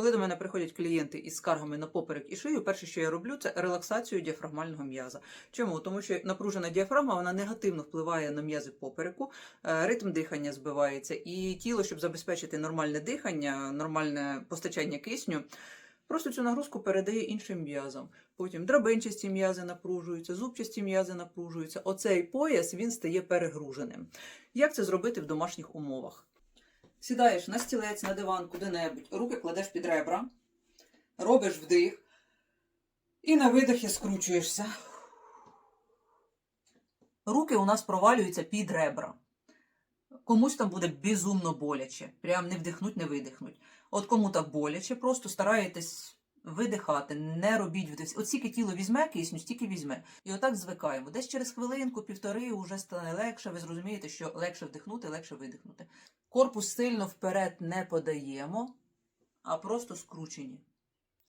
Коли до мене приходять клієнти із скаргами на поперек і шию, перше, що я роблю, це релаксацію діафрагмального м'яза. Чому? Тому що напружена діафрагма вона негативно впливає на м'язи попереку, е, ритм дихання збивається, і тіло, щоб забезпечити нормальне дихання, нормальне постачання кисню. Просто цю нагрузку передає іншим м'язам. Потім драбинчасті м'язи напружуються, зубчасті м'язи напружуються. Оцей пояс він стає перегруженим. Як це зробити в домашніх умовах? Сідаєш на стілець, на диван, куди-небудь, руки кладеш під ребра, робиш вдих і на видохі скручуєшся. Руки у нас провалюються під ребра. Комусь там буде безумно боляче. Прям не вдихнуть, не видихнуть. От кому так боляче, просто стараєтесь видихати, не робіть вдих. От скільки тіло візьме кисню, стільки візьме. І отак звикаємо. Десь через хвилинку, півтори вже стане легше. Ви зрозумієте, що легше вдихнути, легше видихнути. Корпус сильно вперед не подаємо, а просто скручені.